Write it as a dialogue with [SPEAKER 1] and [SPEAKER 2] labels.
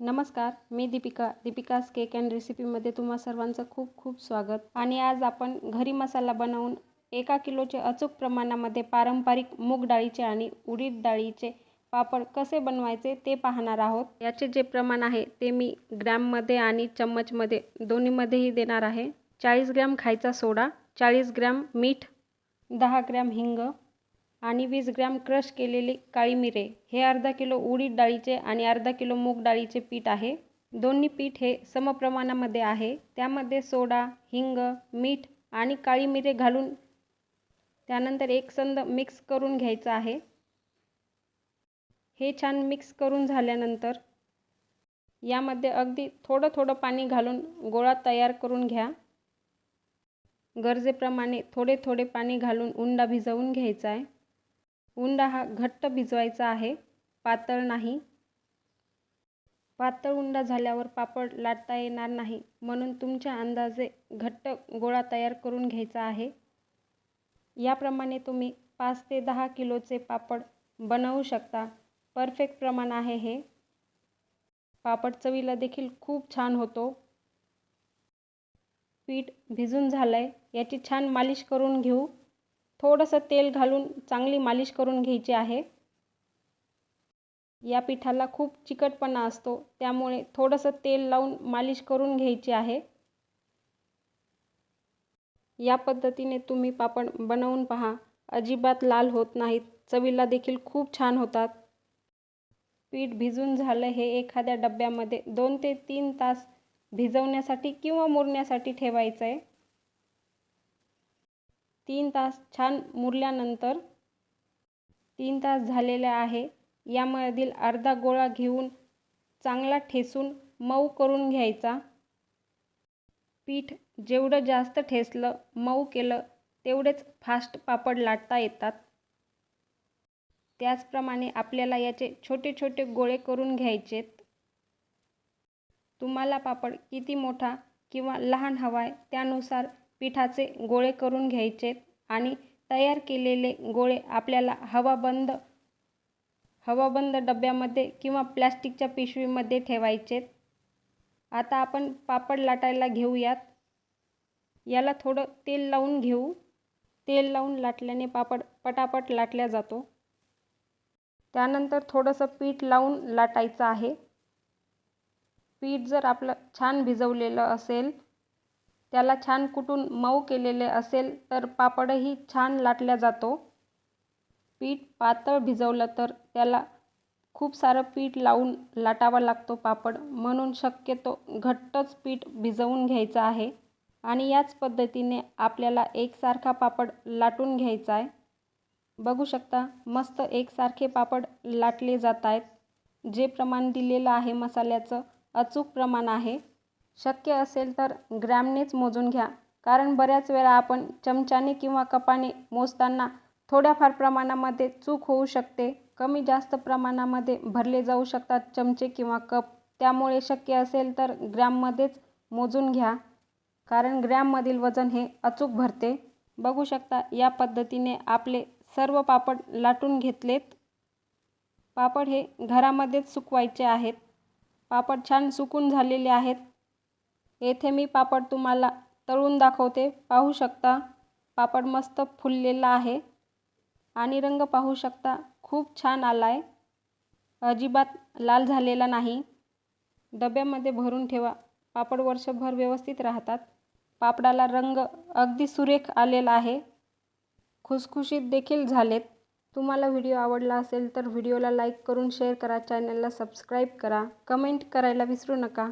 [SPEAKER 1] नमस्कार मी Deepika. Deepika's cake and रेसिपीमध्ये तुम्हा सर्वांचं खूप खूप स्वागत. आणि आज आपण घरी मसाला बनवून एका किलोचे अचूक प्रमाणामध्ये पारंपरिक मूग डाळीचे आणि उडीद डाळीचे पापड कसे बनवायचे ते पाहणार आहोत. याचे जे प्रमाण आहे ते मी ग्रॅममध्ये आणि चम्मचमध्ये दोन्हीमध्येही देणार आहे. चाळीस ग्रॅम खायचा सोडा चाळीस ग्रॅम मीठ दहा ग्रॅम हिंग आणि वीस ग्रॅम क्रश केलेली काळी मिरे. हे अर्धा किलो उडीद डाळीचे आणि अर्धा किलो मूग डाळीचे पीठ आहे. दोन्ही पीठ हे समप्रमाणामध्ये आहे. त्यामध्ये सोडा हिंग मीठ आणि काळी मिरे घालून त्यानंतर एक संद मिक्स करून घ्यायचं आहे. हे छान मिक्स करून झाल्यानंतर यामध्ये अगदी थोडं थोडं पाणी घालून गोळा तयार करून घ्या. गरजेप्रमाणे थोडे थोडे पाणी घालून उंडा भिजवून घ्यायचा आहे. उंडा हा घट्ट भिजवायचा आहे. पातळ नाही. पातळ उंडा झाल्यावर पापड लाटता येणार नाही. म्हणून तुमच्या अंदाजे घट्ट गोळा तयार करून घ्यायचा आहे. याप्रमाणे तुम्ही पाच ते दहा किलोचे पापड बनवू शकता. परफेक्ट प्रमाण आहे हे. पापड चवीला देखील खूप छान होतो. पीठ भिजून झालं आहे याची छान मालिश करून घेऊ. थोडंसं तेल घालून चांगली मालिश करून घ्यायची आहे. या पिठाला खूप चिकटपणा असतो त्यामुळे थोडंसं तेल लावून मालिश करून घ्यायची आहे. या पद्धतीने तुम्ही पापड बनवून पहा. अजिबात लाल होत नाहीत चवीला देखील खूप छान होतात. पीठ भिजून झालं हे एखाद्या डब्यामध्ये दोन ते तीन तास भिजवण्यासाठी किंवा मुरण्यासाठी ठेवायचं आहे तीन तास छान मुरल्यानंतर तीन तास झालेले आहे. यामधील अर्धा गोळा घेऊन चांगला ठेसून मऊ करून घ्यायचा. पीठ जेवढं जास्त ठेसलं मऊ केलं तेवढेच फास्ट पापड लाटता येतात. त्याचप्रमाणे आपल्याला याचे छोटे छोटे गोळे करून घ्यायचेत. तुम्हाला पापड किती मोठा किंवा लहान हवा आहे त्यानुसार पिठाचे गोळे करून घ्यायचेत आणि तयार केलेले गोळे आपल्याला हवाबंद हवाबंद डब्यामध्ये किंवा प्लॅस्टिकच्या पिशवीमध्ये ठेवायचेत आता आपण पापड लाटायला घेऊयात. याला थोडं तेल लावून घेऊ. तेल लावून लाटल्याने पापड पटापट लाटल्या जातो. त्यानंतर थोडंसं पीठ लावून लाटायचं आहे. पीठ जर आपलं छान भिजवलेलं असेल त्याला छान कुटून मऊ केलेले असेल तर पापडही छान लाटल्या जातो. पीठ पातळ भिजवलं तर त्याला खूप सारं पीठ लावून लाटावा लागतो पापड. म्हणून शक्यतो घट्टच पीठ भिजवून घ्यायचं आहे. आणि याच पद्धतीने आपल्याला एकसारखा पापड लाटून घ्यायचा आहे. बघू शकता मस्त एकसारखे पापड लाटले जात आहेत. जे प्रमाण दिलेलं आहे मसाल्याचं अचूक प्रमाण आहे. शक्य असेल तर ग्रॅमनेच मोजून घ्या. कारण बऱ्याच वेळा आपण चमच्याने किंवा कपाने मोजताना थोड्याफार प्रमाणामध्ये चूक होऊ शकते. कमी जास्त प्रमाणामध्ये भरले जाऊ शकतात चमचे किंवा कप. त्यामुळे शक्य असेल तर ग्रॅममध्येच मोजून घ्या. कारण ग्रॅममधील वजन हे अचूक भरते. बघू शकता या पद्धतीने आपले सर्व पापड लाटून घेतलेत. पापड हे घरामध्येच सुकवायचे आहेत. पापड छान सुकून झालेले आहेत. येथे मी पापड तुम्हाला तळून दाखवते. पाहू शकता पापड मस्त फुललेला आहे आणि रंग पाहू शकता खूप छान आला आहे अजिबात लाल झालेला नाही. डब्यामध्ये भरून ठेवा. पापड वर्षभर व्यवस्थित राहतात. पापडाला रंग अगदी सुरेख आलेला आहे. खुसखुशीत देखील झालेत. तुम्हाला व्हिडिओ आवडला असेल तर व्हिडिओला लाईक करून शेअर करा. चॅनलला सबस्क्राईब करा. कमेंट करायला विसरू नका.